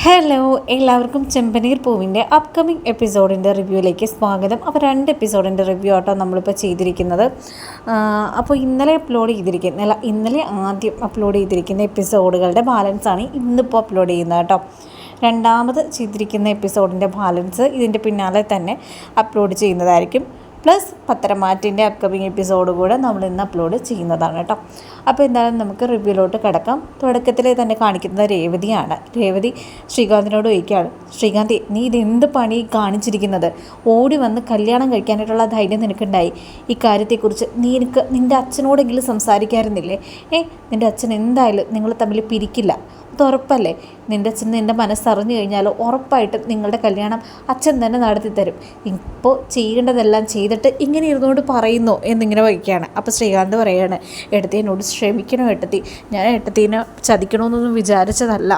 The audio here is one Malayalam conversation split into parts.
ഹലോ എല്ലാവർക്കും ചെമ്പനീർ പൂവിന്റെ അപ്കമിങ് എപ്പിസോഡിന്റെ റിവ്യൂയിലേക്ക് സ്വാഗതം. അപ്പോൾ രണ്ട് എപ്പിസോഡിന്റെ റിവ്യൂ ആട്ടോ നമ്മളിപ്പോൾ ചെയ്തിരിക്കുന്നത്. അപ്പോൾ ഇന്നലെ അപ്ലോഡ് ചെയ്തിരിക്കുന്ന അല്ല ഇന്നലെ ആദ്യം അപ്ലോഡ് ചെയ്തിരിക്കുന്ന എപ്പിസോഡുകളുടെ ബാലൻസ് ആണ് ഇന്നിപ്പോൾ അപ്ലോഡ് ചെയ്യുന്നത് കേട്ടോ. രണ്ടാമത് ചെയ്തിരിക്കുന്ന എപ്പിസോഡിന്റെ ബാലൻസ് ഇതിന്റെ പിന്നാലെ തന്നെ അപ്ലോഡ് ചെയ്യുന്നതായിരിക്കും. പ്ലസ് പത്തരമാറ്റിന്റെ അപ്കമിങ് എപ്പിസോഡ് കൂടെ നമ്മൾ ഇന്ന് അപ്ലോഡ് ചെയ്യുന്നതാണ് കേട്ടോ. അപ്പോൾ എന്തായാലും നമുക്ക് റിവ്യൂലോട്ട് കിടക്കാം. തുടക്കത്തിൽ തന്നെ കാണിക്കുന്നത് രേവതിയാണ്. രേവതി ശ്രീകാന്തിനോട് ചോദിക്കുകയാണ് ശ്രീകാന്തി നീ ഇത് എന്ത് പണി കാണിച്ചിരിക്കുന്നത്? ഓടി വന്ന് കല്യാണം കഴിക്കാനായിട്ടുള്ള ധൈര്യം നിനക്കുണ്ടായി. ഈ കാര്യത്തെക്കുറിച്ച് നീ എനിക്ക് നിന്റെ അച്ഛനോടെങ്കിലും സംസാരിക്കാറുന്നില്ലേ ഏ നിന്റെ അച്ഛൻ എന്തായാലും നിങ്ങൾ തമ്മിൽ പിരിക്കില്ല. ഉറപ്പല്ലേ നിന്റെ അച്ഛൻ നിന്റെ മനസ്സറിഞ്ഞു കഴിഞ്ഞാൽ ഉറപ്പായിട്ടും നിങ്ങളുടെ കല്യാണം അച്ഛൻ തന്നെ നടത്തി തരും. ഇപ്പോൾ ചെയ്യേണ്ടതെല്ലാം ചെയ്തിട്ട് ഇങ്ങനെ ഇരുന്നുകൊണ്ട് പറയുന്നു എന്നിങ്ങനെ വയ്ക്കുകയാണ്. അപ്പോൾ ശ്രീകാന്ത് പറയുകയാണ് എടുത്തി എന്നോട് ക്ഷമിക്കണം എട്ടത്തി ഞാൻ എട്ടത്തീനെ ചതിക്കണമെന്നൊന്നും വിചാരിച്ചതല്ല.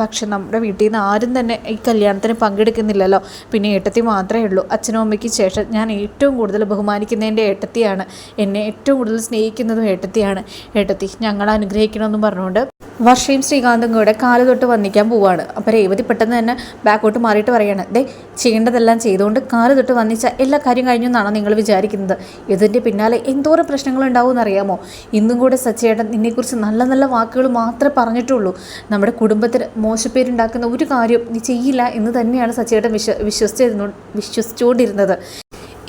പക്ഷെ നമ്മുടെ വീട്ടിൽ നിന്ന് ആരും തന്നെ ഈ കല്യാണത്തിന് പങ്കെടുക്കുന്നില്ലല്ലോ. പിന്നെ ഏട്ടത്തി മാത്രമേ ഉള്ളൂ. അച്ഛനും അമ്മയ്ക്ക് ശേഷം ഞാൻ ഏറ്റവും കൂടുതൽ ബഹുമാനിക്കുന്നതിന്റെ ഏട്ടത്തിയാണ്. എന്നെ ഏറ്റവും കൂടുതൽ സ്നേഹിക്കുന്നതും ഏട്ടത്തിയാണ്. ഏട്ടത്തി ഞങ്ങൾ അനുഗ്രഹിക്കണമെന്നും പറഞ്ഞുകൊണ്ട് വർഷയും ശ്രീകാന്തും കൂടെ കാൽ തൊട്ട് വന്നിക്കാൻ പോവാണ്. അപ്പോൾ രേവതി പെട്ടെന്ന് തന്നെ ബാക്കോട്ട് മാറിയിട്ട് പറയാണ് ദേ ചെയ്യേണ്ടതെല്ലാം ചെയ്തുകൊണ്ട് കാൽ തൊട്ട് വന്നിച്ച എല്ലാ കാര്യം കഴിഞ്ഞു എന്നാണോ നിങ്ങൾ വിചാരിക്കുന്നത്? ഇതിന്റെ പിന്നാലെ എന്തോരം പ്രശ്നങ്ങൾ ഉണ്ടാവും അറിയാമോ? ഇന്നും കൂടെ സച്ചേട്ടൻ നിന്നെക്കുറിച്ച് നല്ല നല്ല വാക്കുകൾ മാത്രമേ പറഞ്ഞിട്ടുള്ളൂ. നമ്മുടെ കുടുംബത്തിന് മോശപ്പേരുണ്ടാക്കുന്ന ഒരു കാര്യം നീ ചെയ്യില്ല എന്ന് തന്നെയാണ് സച്ചേട്ടൻ വിശ്വ വിശ്വസിച്ചിരുന്നു വിശ്വസിച്ചുകൊണ്ടിരുന്നത്.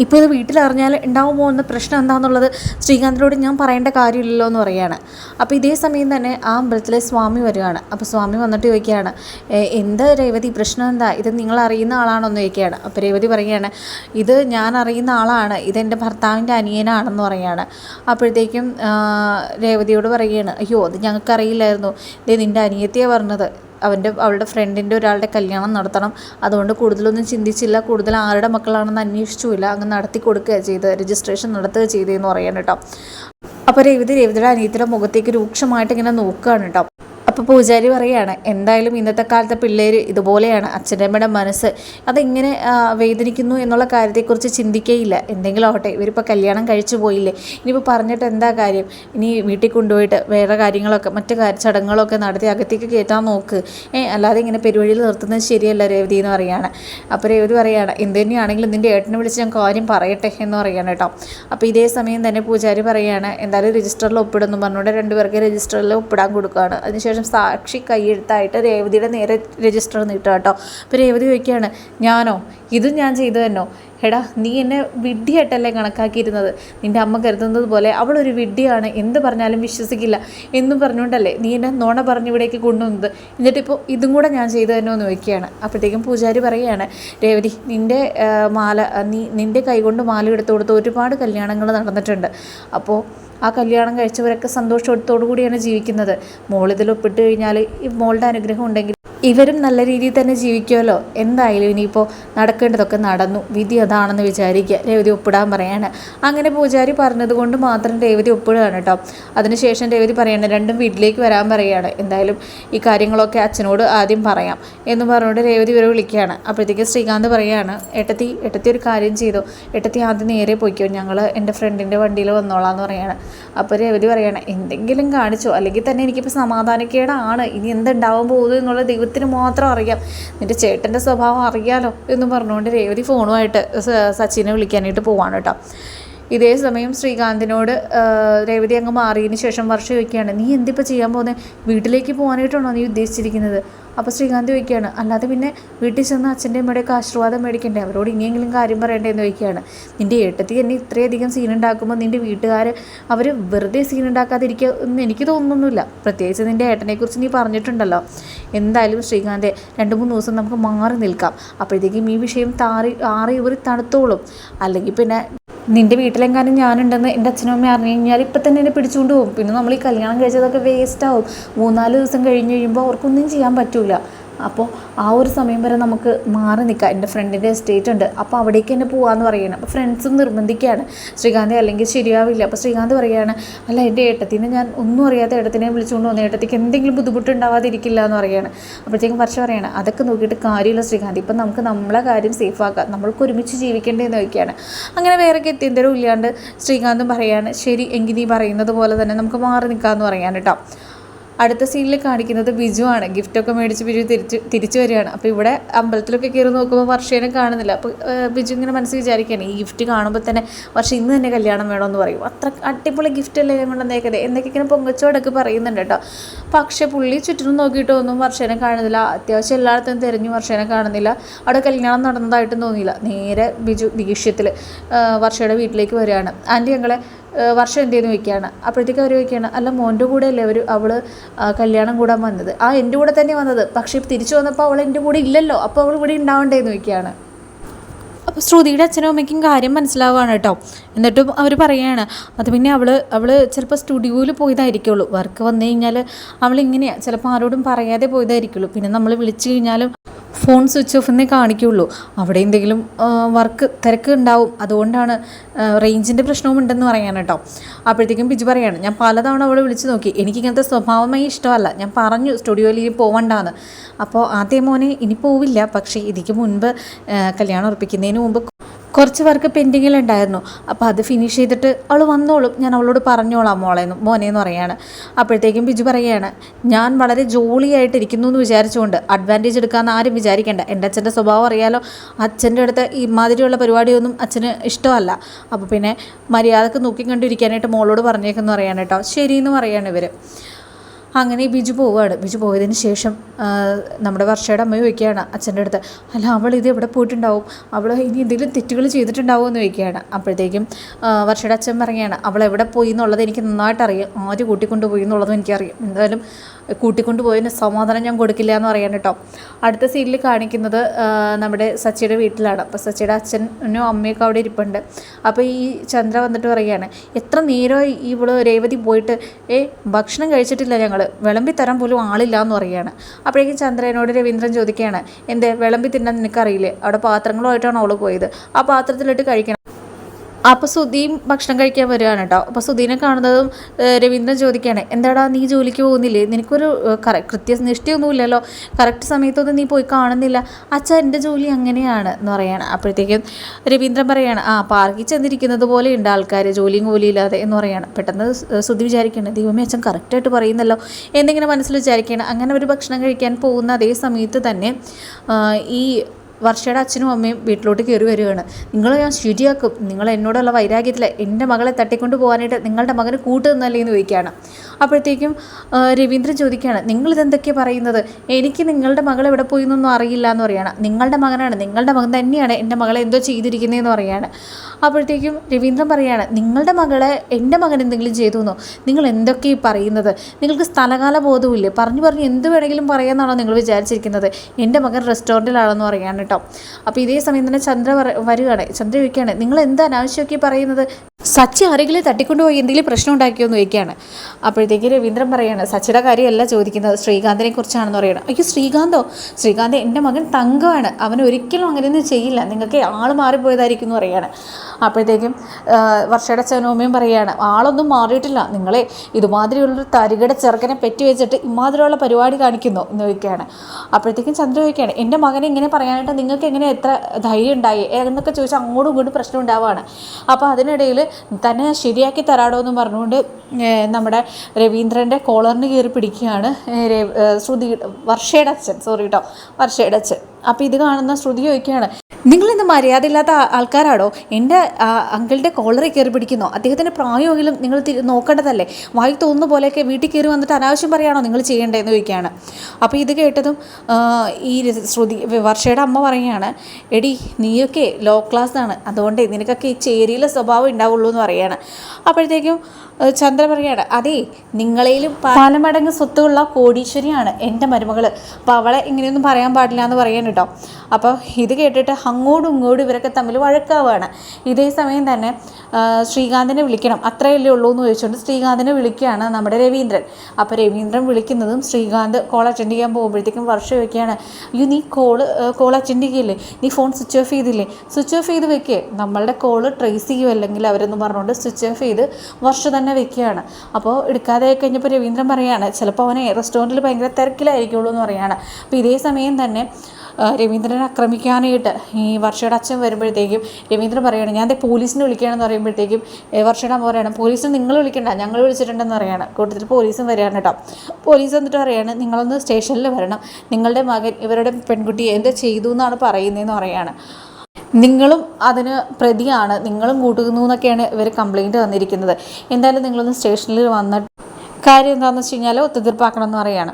ഇപ്പോൾ ഇത് വീട്ടിലറിഞ്ഞാൽ ഉണ്ടാവുമോ എന്ന പ്രശ്നം എന്താണെന്നുള്ളത് ശ്രീകാന്തിനോട് ഞാൻ പറയേണ്ട കാര്യമില്ലല്ലോ എന്ന് പറയുകയാണ്. അപ്പോൾ ഇതേ സമയം തന്നെ ആ അമ്പലത്തിലെ സ്വാമി വരികയാണ് അപ്പോൾ സ്വാമി വന്നിട്ട് ചോദിക്കുകയാണ് എന്ത് രേവതി പ്രശ്നം എന്താ? ഇത് നിങ്ങൾ അറിയുന്ന ആളാണോ? എന്ന് ചോദിക്കുകയാണ്. അപ്പോൾ രേവതി പറയുകയാണ് ഇത് ഞാൻ അറിയുന്ന ആളാണ്. ഇതെന്റെ ഭർത്താവിന്റെ അനിയനാണെന്ന് പറയുകയാണ്. അപ്പോഴത്തേക്കും രേവതിയോട് പറയുകയാണ് അയ്യോ അത് ഞങ്ങൾക്കറിയില്ലായിരുന്നു. ദേ നിന്റെ അനിയത്തിയാണ് പറഞ്ഞത്. അവന്റെ അവളുടെ ഫ്രണ്ടിന്റെ ഒരാളുടെ കല്യാണം നടത്തണം. അതുകൊണ്ട് കൂടുതലൊന്നും ചിന്തിച്ചില്ല. കൂടുതൽ ആരുടെ മക്കളാണെന്ന് അന്വേഷിച്ചുമില്ല. അങ്ങ് നടത്തി കൊടുക്കുക ചെയ്ത് രജിസ്ട്രേഷൻ നടത്തുക ചെയ്തതെന്ന് പറയാൻ കേട്ടോ. അപ്പോൾ രേവതി രേവതിയുടെ അനിയത്തിയുടെ മുഖത്തേക്ക് രൂക്ഷമായിട്ട് ഇങ്ങനെ നോക്കുകയാണ് കേട്ടോ. അപ്പോൾ പൂജാരി പറയുകയാണ് എന്തായാലും ഇന്നത്തെ കാലത്തെ പിള്ളേർ ഇതുപോലെയാണ്. അച്ഛന്റെ അമ്മയുടെ മനസ്സ് അതെങ്ങനെ വേദനിക്കുന്നു എന്നുള്ള കാര്യത്തെക്കുറിച്ച് ചിന്തിക്കേയില്ല. എന്തെങ്കിലും ആവട്ടെ ഇവരിപ്പോൾ കല്യാണം കഴിച്ചു പോയില്ലേ? ഇനിയിപ്പോൾ പറഞ്ഞിട്ട് എന്താ കാര്യം? ഇനി വീട്ടിൽ കൊണ്ടുപോയിട്ട് വേറെ കാര്യങ്ങളൊക്കെ മറ്റു ചടങ്ങുകളൊക്കെ നടത്തി അകത്തേക്ക് കയറ്റാൻ നോക്ക്. ഏ അല്ലാതെ ഇങ്ങനെ പെരുവഴിയിൽ നിർത്തുന്നത് ശരിയല്ല രേവതി എന്ന് പറയുകയാണ് അപ്പോൾ രേവതി പറയുകയാണ് എന്ത് തന്നെയാണെങ്കിലും നിന്റെ ഏട്ടനെ വിളിച്ച് ഞാൻ കാര്യം പറയട്ടെ എന്ന് പറയുകയാണ് കേട്ടോ. അപ്പോൾ ഇതേ സമയം തന്നെ പൂജാരി പറയുകയാണ് എന്തായാലും രജിസ്റ്ററിൽ ഒപ്പിടുന്നു പറഞ്ഞുകൊണ്ട് രണ്ടുപേർക്ക് രജിസ്റ്ററിൽ ഒപ്പിടാൻ കൊടുക്കുകയാണ്. അതിനുശേഷം സാക്ഷി കൈയെഴുത്തായിട്ട് രേവതിയുടെ നേരെ രജിസ്റ്റർ നീട്ടുക കേട്ടോ. അപ്പോൾ രേവതി ചോദിക്കുകയാണ് ഞാനോ? ഇതും ഞാൻ ചെയ്തു തന്നോ? എടാ നീ എന്നെ വിഡ്ഢിയായിട്ടല്ലേ കണക്കാക്കിയിരുന്നത്? നിന്റെ അമ്മ കരുതുന്നത് പോലെ അവളൊരു വിഡ്ഢിയാണ് എന്ത് പറഞ്ഞാലും വിശ്വസിക്കില്ല. എന്നും പറഞ്ഞുകൊണ്ടല്ലേ നീ എന്നെ നുണ പറഞ്ഞ് ഇവിടേക്ക് കൊണ്ടുവന്നത്? എന്നിട്ടിപ്പോൾ ഇതും കൂടെ ഞാൻ ചെയ്തു തന്നോ എന്ന് ചോദിക്കുകയാണ്. അപ്പോഴത്തേക്കും പൂജാരി പറയുകയാണ് രേവതി നിന്റെ മാല നീ നിന്റെ കൈകൊണ്ട് മാല എടുത്തു കൊടുത്ത് ഒരുപാട് കല്യാണങ്ങൾ നടന്നിട്ടുണ്ട്. അപ്പോൾ ആ കല്യാണം കഴിച്ചവരൊക്കെ സന്തോഷത്തോടു കൂടിയാണ് ജീവിക്കുന്നത്. മോളിതിൽ ഒപ്പിട്ട് കഴിഞ്ഞാൽ ഈ മോളുടെ അനുഗ്രഹം ഉണ്ടെങ്കിൽ ഇവരും നല്ല രീതിയിൽ തന്നെ ജീവിക്കുമല്ലോ. എന്തായാലും ഇനിയിപ്പോൾ നടക്കേണ്ടതൊക്കെ നടന്നു. വിധി അതാണെന്ന് വിചാരിക്കുക. രേവതി ഒപ്പിടാൻ പറയാണ്. അങ്ങനെ പൂജാരി പറഞ്ഞതുകൊണ്ട് മാത്രം രേവതി ഒപ്പിടുകയാണ് കേട്ടോ. അതിനുശേഷം രേവതി പറയാണ് രണ്ടും വീട്ടിലേക്ക് വരാൻ പറയുകയാണ് എന്തായാലും ഈ കാര്യങ്ങളൊക്കെ അച്ഛനോട് ആദ്യം പറയാം. എന്ന് പറഞ്ഞുകൊണ്ട് രേവതി ഇവരെ വിളിക്കുകയാണ്. അപ്പോഴത്തേക്ക് ശ്രീകാന്ത് പറയുകയാണ് എട്ടത്തി എട്ടത്തി ഒരു കാര്യം ചെയ്തു. എട്ടത്തി ആദ്യം നേരെ പോയിക്കോ. ഞങ്ങൾ എന്റെ ഫ്രണ്ടിന്റെ വണ്ടിയിൽ വന്നോളാം എന്ന് പറയാണ്. അപ്പോൾ രേവതി പറയുകയാണ് എന്തെങ്കിലും കാണിച്ചോ. അല്ലെങ്കിൽ തന്നെ എനിക്കിപ്പോൾ സമാധാനക്കേടാണ്. ഇനി എന്തുണ്ടാവാൻ പോകുന്നു എന്നുള്ള ദൈവത്തിന് മാത്രം അറിയാം. നിന്റെ ചേട്ടന്റെ സ്വഭാവം അറിയാലോ എന്ന് പറഞ്ഞുകൊണ്ട് രേവതി ഫോണുമായിട്ട് സച്ചിനെ വിളിക്കാനായിട്ട് പോവാണ് കേട്ടോ. ഇതേ സമയം ശ്രീകാന്തിനോട് രേവതി അങ്ങ് മാറിയതിന് ശേഷം വർഷം ചോദിക്കുകയാണ് നീ എന്തിപ്പോൾ ചെയ്യാൻ പോകുന്നത് വീട്ടിലേക്ക് പോകാനായിട്ടാണോ നീ ഉദ്ദേശിച്ചിരിക്കുന്നത്? അപ്പോൾ ശ്രീകാന്ത് ചോദിക്കുകയാണ് അല്ലാതെ പിന്നെ വീട്ടിൽ ചെന്ന് അച്ഛന്റെ അമ്മയുടെയൊക്കെ ആശീർവാദം മേടിക്കണ്ടേ? അവരോട് ഇനിയെങ്കിലും കാര്യം പറയണ്ടേ എന്ന് ചോദിക്കുകയാണ്. നിന്റെ ഏട്ടത്തി എന്നെ ഇത്രയധികം സീൻ ഉണ്ടാക്കുമ്പോൾ നിന്റെ വീട്ടുകാർ അവർ വെറുതെ സീൻ ഉണ്ടാക്കാതിരിക്കുക എന്ന് എനിക്ക് തോന്നുന്നൊന്നുമില്ല. പ്രത്യേകിച്ച് നിന്റെ ഏട്ടനെക്കുറിച്ച് നീ പറഞ്ഞിട്ടുണ്ടല്ലോ. എന്തായാലും ശ്രീകാന്ത് രണ്ട് മൂന്ന് ദിവസം നമുക്ക് മാറി നിൽക്കാം. അപ്പോഴത്തേക്കും ഈ വിഷയം താറി ആറി ഇവർ തണുത്തോളും. അല്ലെങ്കിൽ പിന്നെ നിന്റെ വീട്ടിലെങ്ങാനും ഞാനുണ്ടെന്ന് എന്റെ അച്ഛനും അമ്മയും അറിഞ്ഞു കഴിഞ്ഞാൽ ഇപ്പം തന്നെ എന്നെ പിടിച്ചുകൊണ്ട് പോകും. പിന്നെ നമ്മൾ ഈ കല്യാണം കഴിച്ചതൊക്കെ വേസ്റ്റ് ആവും. മൂന്നാൽ ദിവസം കഴിഞ്ഞ് കഴിയുമ്പോൾ അവർക്കൊന്നും ചെയ്യാൻ പറ്റൂല. അപ്പോൾ ആ ഒരു സമയം വരെ നമുക്ക് മാറി നിൽക്കാം. എന്റെ ഫ്രണ്ടിന്റെ എസ്റ്റേറ്റ് ഉണ്ട്. അപ്പോൾ അവിടേക്ക് തന്നെ പോകാമെന്ന് പറയുകയാണ് അപ്പോൾ ഫ്രണ്ട്സും നിർബന്ധിക്കുകയാണ്. ശ്രീകാന്ത് അല്ലെങ്കിൽ ശരിയാവില്ല. അപ്പോൾ ശ്രീകാന്ത് പറയുകയാണ് അല്ല എന്റെ ഏട്ടത്തിനെ ഞാൻ ഒന്നും അറിയാത്ത ഏട്ടത്തിനെ വിളിച്ചുകൊണ്ട് വന്ന. ഏട്ടത്തിക്ക് എന്തെങ്കിലും ബുദ്ധിമുട്ടുണ്ടാവാതിരിക്കില്ല എന്ന് പറയുകയാണ് അപ്പോഴത്തേക്കും വർഷം പറയുകയാണ് അതൊക്കെ നോക്കിയിട്ട് കാര്യമില്ല ശ്രീകാന്ത്. ഇപ്പം നമുക്ക് നമ്മളെ കാര്യം സേഫ് സേഫാക്കാം നമ്മൾക്ക് ഒരുമിച്ച് ജീവിക്കേണ്ടതെന്ന് നോക്കിയാണ് അങ്ങനെ വേറെ ഗത്യന്തരം ഇല്ലാണ്ട് ശ്രീകാന്തും പറയുകയാണ് ശരി എങ്കിൽ നീ പറയുന്നത് പോലെ തന്നെ നമുക്ക് മാറി നിൽക്കാമെന്ന് പറയാൻ കേട്ടോ അടുത്ത സീനിൽ കാണിക്കുന്നത് ബിജു ആണ്. ഗിഫ്റ്റ് ഒക്കെ മേടിച്ച് ബിജു തിരിച്ച് തിരിച്ചു വരികയാണ്. അപ്പോൾ ഇവിടെ അമ്പലത്തിലൊക്കെ കയറി നോക്കുമ്പോൾ വർഷേനെ കാണുന്നില്ല. അപ്പോൾ ബിജു ഇങ്ങനെ മനസ്സിൽ വിചാരിക്കുകയാണ് ഈ ഗിഫ്റ്റ് കാണുമ്പോൾ തന്നെ വർഷം ഇന്ന് തന്നെ കല്യാണം വേണമെന്ന് പറയും. അത്ര അടിപൊളി ഗിഫ്റ്റ് അല്ലേ ഞങ്ങൾ കൊണ്ടുവന്നേക്കത് എന്നൊക്കെ ഇങ്ങനെ പൊങ്ങച്ചോടൊക്കെ പറയുന്നുണ്ട് കേട്ടോ. പക്ഷേ പുള്ളി ചുറ്റിനും നോക്കിയിട്ടൊന്നും വർഷേനെ കാണുന്നില്ല. അത്യാവശ്യം എല്ലായിടത്തും തിരഞ്ഞു വർഷേനെ കാണുന്നില്ല. അവിടെ കല്യാണം നടന്നതായിട്ടും തോന്നിയില്ല. നേരെ ബിജു ദീക്ഷ്യത്തിൽ വർഷയുടെ വീട്ടിലേക്ക് വരികയാണ്. ആന്റി ഞങ്ങളെ വർഷം എന്ത് ചെയ്യുന്നു ചോദിക്കുകയാണ്. അപ്പോഴത്തേക്ക് അവർ ചോദിക്കുകയാണ് അല്ല മോന്റെ കൂടെ അല്ലേ അവർ അവൾ കല്യാണം കൂടാൻ വന്നത്? ആ എന്റെ കൂടെ തന്നെ വന്നത്. പക്ഷേ തിരിച്ചു വന്നപ്പോൾ അവൾ എന്റെ കൂടെ ഇല്ലല്ലോ. അപ്പോൾ അവൾ ഇവിടെ ഉണ്ടാവണ്ടേന്ന് ചോദിക്കുകയാണ്. അപ്പോൾ ശ്രുതിയുടെ അച്ഛനും അമ്മയ്ക്കും കാര്യം മനസ്സിലാവുകയാണ് കേട്ടോ. എന്നിട്ടും അവർ പറയുകയാണ് അത് പിന്നെ അവൾ അവൾ ചിലപ്പോൾ സ്റ്റുഡിയോയിൽ പോയതായിരിക്കുള്ളൂ. വർക്ക് വന്നു കഴിഞ്ഞാൽ അവൾ ഇങ്ങനെയാണ് ചിലപ്പോൾ ആരോടും പറയാതെ പോയതായിരിക്കുള്ളൂ. പിന്നെ നമ്മൾ വിളിച്ചു കഴിഞ്ഞാലും ഫോൺ സ്വിച്ച് ഓഫ് എന്നേ കാണിക്കുള്ളൂ. അവിടെ എന്തെങ്കിലും വർക്ക് തിരക്ക് ഉണ്ടാവും. അതുകൊണ്ടാണ് റേഞ്ചിന്റെ പ്രശ്നവും ഉണ്ടെന്ന് പറയാൻ കേട്ടോ അപ്പോഴത്തേക്കും ബിജു പറയാണ് ഞാൻ പലതവണ അവളെ വിളിച്ച് നോക്കി. എനിക്ക് ഇങ്ങനത്തെ സ്വഭാവമായി ഇഷ്ടമല്ല. ഞാൻ പറഞ്ഞു സ്റ്റുഡിയോയിൽ ഇനി പോവണ്ടാന്ന്. അപ്പോൾ ആദ്യം മോനെ ഇനി പോവില്ല. പക്ഷേ ഇതിക്ക് മുൻപ് കല്യാണം ഉറപ്പിക്കുന്നതിന് മുമ്പ് കുറച്ച് വർക്ക് പെൻഡിങ്ങിലുണ്ടായിരുന്നു. അപ്പോൾ അത് ഫിനിഷ് ചെയ്തിട്ട് അവൾ വന്നോളും. ഞാൻ അവളോട് പറഞ്ഞോളാം മോളെന്ന് മോനെന്ന് പറയാണ്. അപ്പോഴത്തേക്കും ബിജു പറയുകയാണ് ഞാൻ വളരെ ജോളിയായിട്ടിരിക്കുന്നു എന്ന് വിചാരിച്ചുകൊണ്ട് അഡ്വാന്റേജ് എടുക്കാമെന്ന് ആരും വിചാരിക്കേണ്ട. എന്റെ അച്ഛന്റെ സ്വഭാവം അറിയാലോ. അച്ഛന്റെ അടുത്ത് ഇമാതിരിയുള്ള പരിപാടിയൊന്നും അച്ഛന് ഇഷ്ടമല്ല. അപ്പോൾ പിന്നെ മര്യാദയ്ക്ക് നോക്കിക്കണ്ടിരിക്കാനായിട്ട് മോളോട് പറഞ്ഞേക്കെന്ന് പറയാണ് കേട്ടോ. ശരിയെന്ന് പറയാണ് ഇവർ അങ്ങനെ ബിജു പോവുകയാണ് ബിജു പോയതിന് ശേഷം നമ്മുടെ വർഷയുടെ അമ്മ ചോദിക്കുകയാണ് അച്ഛന്റെ അടുത്ത് അല്ല അവൾ ഇത് എവിടെ പോയിട്ടുണ്ടാവും? അവൾ ഇനി എന്തെങ്കിലും തെറ്റുകൾ ചെയ്തിട്ടുണ്ടാവും? എന്ന് ചോദിക്കുകയാണ്. അപ്പോഴത്തേക്കും വർഷയുടെ അച്ഛൻ പറയുകയാണ് അവൾ എവിടെ പോയി എന്നുള്ളത് എനിക്ക് നന്നായിട്ട് അറിയാം ആര് കൂട്ടിക്കൊണ്ടുപോയി എന്നുള്ളതും എനിക്കറിയാം. എന്തായാലും കൂട്ടിക്കൊണ്ടുപോയതിന് സമാധാനം ഞാൻ കൊടുക്കില്ല എന്ന് പറയാൻ കേട്ടോ. അടുത്ത സീനിൽ കാണിക്കുന്നത് നമ്മുടെ സച്ചിയുടെ വീട്ടിലാണ്. അപ്പോൾ സച്ചിയുടെ അച്ഛനും അമ്മയൊക്കെ അവിടെ ഇരിപ്പുണ്ട്. അപ്പോൾ ഈ ചന്ദ്ര വന്നിട്ട് പറയുകയാണ് എത്ര നേരമായി ഇവൾ രേവതി പോയിട്ട്? ഏ ഭക്ഷണം കഴിച്ചിട്ടില്ല ഞങ്ങൾ വിളമ്പി തരാൻ പോലും ആളില്ല എന്ന് പറയുകയാണ്. അപ്പോഴേക്കും ചന്ദ്രനോട് രവീന്ദ്രൻ ചോദിക്കുകയാണ് എന്തേ വിളമ്പി തിന്നാൻ നിനക്കറിയില്ലേ? അവിടെ പാത്രങ്ങളുമായിട്ടാണ് അവൾ പോയത്. ആ പാത്രത്തിലിട്ട് കഴിക്കണം. അപ്പോൾ സുധീം ഭക്ഷണം കഴിക്കാൻ വരികയാണ് കേട്ടോ. അപ്പോൾ സുധീനെ കാണുന്നതും രവീന്ദ്രൻ ചോദിക്കുകയാണ് എന്താടാ നീ ജോലിക്ക് പോകുന്നില്ലേ? നിനക്കൊരു കറ കൃത്യനിഷ്ഠയൊന്നുമില്ലല്ലോ. കറക്റ്റ് സമയത്തൊന്നും നീ പോയി കാണുന്നില്ല. അച്ഛാ എന്റെ ജോലി അങ്ങനെയാണ് എന്ന് പറയാണ്. അപ്പോഴത്തേക്കും രവീന്ദ്രൻ പറയാണ് ആ പാർക്കിൽ ചെന്നിരിക്കുന്നത് പോലെ ഉണ്ട് ആൾക്കാർ ജോലിയും കൂലിയില്ലാതെ എന്ന് പറയാണ്. പെട്ടെന്ന് സുധി വിചാരിക്കുകയാണ് ദൈവമേ അച്ഛൻ കറക്റ്റായിട്ട് പറയുന്നല്ലോ. എന്നിങ്ങനെ മനസ്സിൽ വിചാരിക്കുകയാണ്. അങ്ങനെ ഒരു ഭക്ഷണം കഴിക്കാൻ പോകുന്ന അതേ സമയത്ത് തന്നെ ഈ വർഷയുടെ അച്ഛനും അമ്മയും വീട്ടിലോട്ട് കയറി വരികയാണ്. നിങ്ങൾ ഞാൻ ശരിയാക്കും. നിങ്ങൾ എന്നോടുള്ള വൈരാഗ്യത്തിൽ എന്റെ മകളെ തട്ടിക്കൊണ്ട് പോകാനായിട്ട് നിങ്ങളുടെ മകന് കൂട്ടു നിന്നല്ലേ എന്ന് ചോദിക്കുകയാണ്. അപ്പോഴത്തേക്കും രവീന്ദ്രൻ ചോദിക്കുകയാണ് നിങ്ങളിതെന്തൊക്കെയാണ് പറയുന്നത്? എനിക്ക് നിങ്ങളുടെ മകൾ എവിടെ പോയി എന്നൊന്നും അറിയില്ല എന്ന് പറയുകയാണ് നിങ്ങളുടെ മകനാണ്. നിങ്ങളുടെ മകൻ തന്നെയാണ് എന്റെ മകളെ എന്തോ ചെയ്തിരിക്കുന്നതെന്ന് പറയുകയാണ് അപ്പോഴത്തേക്കും രവീന്ദ്രൻ പറയുകയാണ് നിങ്ങളുടെ മകളെ എന്റെ മകൻ എന്തെങ്കിലും ചെയ്തു എന്നോ നിങ്ങൾ എന്തൊക്കെ പറയുന്നത്? നിങ്ങൾക്ക് സ്ഥലകാല ബോധമില്ലേ പറഞ്ഞു പറഞ്ഞ് എന്ത് വേണമെങ്കിലും പറയാമെന്നാണോ നിങ്ങൾ വിചാരിച്ചിരിക്കുന്നത്? എന്റെ മകൻ റെസ്റ്റോറന്റിലാണെന്ന് പറയാൻ കേട്ടോ. അപ്പോൾ ഇതേ സമയം തന്നെ ചന്ദ്ര വരികയാണ്. ചന്ദ്ര ചോദിക്കുകയാണ് നിങ്ങൾ എന്താ അനാവശ്യമൊക്കെ പറയുന്നത്? സച്ചി ആരെങ്കിലും തട്ടിക്കൊണ്ടുപോയി എന്തെങ്കിലും പ്രശ്നം ഉണ്ടാക്കിയോ എന്ന് ചോദിക്കുകയാണ്. അപ്പോഴത്തേക്ക് രവീന്ദ്രൻ പറയാണ് സച്ചിയുടെ കാര്യമല്ല ചോദിക്കുന്നത്. ശ്രീകാന്തിനെ കുറിച്ചാണെന്ന് പറയണം. അയ്യോ ശ്രീകാന്തോ? ശ്രീകാന്ത് എന്റെ മകൻ തങ്കമാണ് അവൻ ഒരിക്കലും അങ്ങനെയൊന്നും ചെയ്യില്ല. നിങ്ങൾക്ക് ആൾ മാറിപ്പോയതായിരിക്കും എന്ന് പറയാണ്. അപ്പോഴത്തേക്കും വർഷയുടെ അച്ഛനോമയും പറയുകയാണ് ആളൊന്നും മാറിയിട്ടില്ല. നിങ്ങളെ ഇതുമാതിരിയുള്ളൊരു തരികട ചെറുക്കനെ പെറ്റി വെച്ചിട്ട് ഇമാതിരിയുള്ള പരിപാടി കാണിക്കുന്നു എന്ന് ചോദിക്കുകയാണ്. അപ്പോഴത്തേക്കും ചന്ദ്ര ചോദിക്കുകയാണ് എന്റെ മകനെ ഇങ്ങനെ പറയാനായിട്ട് നിങ്ങൾക്ക് എങ്ങനെ എത്ര ധൈര്യം ഉണ്ടായി? എന്നൊക്കെ ചോദിച്ചാൽ അങ്ങോട്ടും ഇങ്ങോട്ടും പ്രശ്നം ഉണ്ടാവുകയാണ്. അപ്പോൾ അതിനിടയിൽ തന്നെ ശരിയാക്കി തരാടോ എന്ന് പറഞ്ഞുകൊണ്ട് നമ്മുടെ രവീന്ദ്രന്റെ കോളറിന് കയറി പിടിക്കുകയാണ് ശ്രുതി വർഷയുടെ അച്ഛൻ സോറി കേട്ടോ വർഷയുടെ അച്ഛൻ. അപ്പോൾ ഇത് കാണുന്ന ശ്രുതി ചോദിക്കുകയാണ് നിങ്ങളിന്ന് മര്യാദയില്ലാത്ത ആൾക്കാരാണോ? എന്റെ അങ്കിളിന്റെ കോളറിൽ കയറി പിടിക്കുന്നോ? അദ്ദേഹത്തിന്റെ പ്രായമെങ്കിലും നിങ്ങൾ നോക്കേണ്ടതല്ലേ? വായി തോന്നുന്ന പോലെയൊക്കെ വീട്ടിൽ കയറി വന്നിട്ട് അനാവശ്യം പറയാണോ നിങ്ങൾ ചെയ്യേണ്ടതെന്ന് ചോദിക്കുകയാണ്. അപ്പോൾ ഇത് കേട്ടതും ഈ ശ്രുതി വർഷയുടെ അമ്മ പറയുകയാണ് എടി നീയൊക്കെ ലോ ക്ലാസ് ആണ് അതുകൊണ്ട് നിനക്കൊക്കെ ഈ ചേരിയിലെ സ്വഭാവം ഉണ്ടാവുള്ളൂ എന്ന് പറയുകയാണ്. അപ്പോഴത്തേക്കും ചന്ദ്ര പറയാണ് അതെ നിങ്ങളേലും പല മടങ്ങ് സ്വത്തുള്ള കോടീശ്വരിയാണ് എന്റെ മരുമകൾ. അപ്പോൾ അവളെ ഇങ്ങനെയൊന്നും പറയാൻ പാടില്ല എന്ന് പറയാൻ കേട്ടോ. അപ്പോൾ ഇത് കേട്ടിട്ട് അങ്ങോട്ടും ഇങ്ങോട്ടും ഇവരൊക്കെ തമ്മിൽ വഴക്കാവുകയാണ് ഇതേ സമയം തന്നെ ശ്രീകാന്തിനെ വിളിക്കണം. അത്രയല്ലേ ഉള്ളൂ എന്ന് ചോദിച്ചുകൊണ്ട് ശ്രീകാന്തിനെ വിളിക്കുകയാണ് നമ്മുടെ രവീന്ദ്രൻ. അപ്പോൾ രവീന്ദ്രൻ വിളിക്കുന്നതും ശ്രീകാന്ത് കോൾ അറ്റൻഡ് ചെയ്യാൻ പോകുമ്പോഴത്തേക്കും വർഷം വയ്ക്കുകയാണ് അയ്യോ നീ കോൾ കോൾ അറ്റൻഡ് ചെയ്യില്ലേ? നീ ഫോൺ സ്വിച്ച് ഓഫ് ചെയ്തില്ലേ? സ്വിച്ച് ഓഫ് ചെയ്ത് വെക്കേ. നമ്മളുടെ കോൾ ട്രേസ് ചെയ്യുമല്ലെങ്കിൽ അവരെന്ന് പറഞ്ഞുകൊണ്ട് സ്വിച്ച് ഓഫ് ചെയ്ത് വർഷം തന്നെ വെക്കുകയാണ്. അപ്പോൾ എടുക്കാതെ കഴിഞ്ഞപ്പോൾ രവീന്ദ്രൻ പറയുകയാണ് ചിലപ്പോൾ അവനെ റെസ്റ്റോറന്റിൽ ഭയങ്കര തിരക്കിലായിരിക്കുള്ളൂ എന്ന് പറയുകയാണ് അപ്പോൾ ഇതേ സമയം തന്നെ രവീന്ദ്രനെ ആക്രമിക്കാനായിട്ട് ഈ വർഷയുടെ അച്ഛൻ വരുമ്പോഴത്തേക്കും രവീന്ദ്രൻ പറയുകയാണ് ഞാൻ പോലീസിനെ വിളിക്കുകയാണെന്ന് പറയുമ്പോഴത്തേക്കും വർഷയുടെ അമ്മ പറയണം പോലീസിനെ നിങ്ങൾ വിളിക്കണ്ട ഞങ്ങൾ വിളിച്ചിട്ടുണ്ടെന്ന് പറയാണ്. കൂട്ടത്തിൽ പോലീസും വരികയാണ് കേട്ടോ പോലീസ് എന്നിട്ട് പറയാണ് നിങ്ങളൊന്ന് സ്റ്റേഷനിൽ വരണം. നിങ്ങളുടെ മകൻ ഇവരുടെ പെൺകുട്ടി എന്താ ചെയ്തു എന്നാണ് പറയുന്നതെന്ന് പറയാണ്. നിങ്ങളും അതിന് പ്രതിയാണ്. നിങ്ങളും കൂട്ടുന്നു എന്നൊക്കെയാണ് ഇവർ കംപ്ലൈന്റ് വന്നിരിക്കുന്നത്. എന്തായാലും നിങ്ങളൊന്ന് സ്റ്റേഷനിൽ വന്നിട്ട് കാര്യം എന്താണെന്ന് വെച്ച് കഴിഞ്ഞാൽ ഒത്തുതീർപ്പാക്കണം എന്ന് പറയാണ്.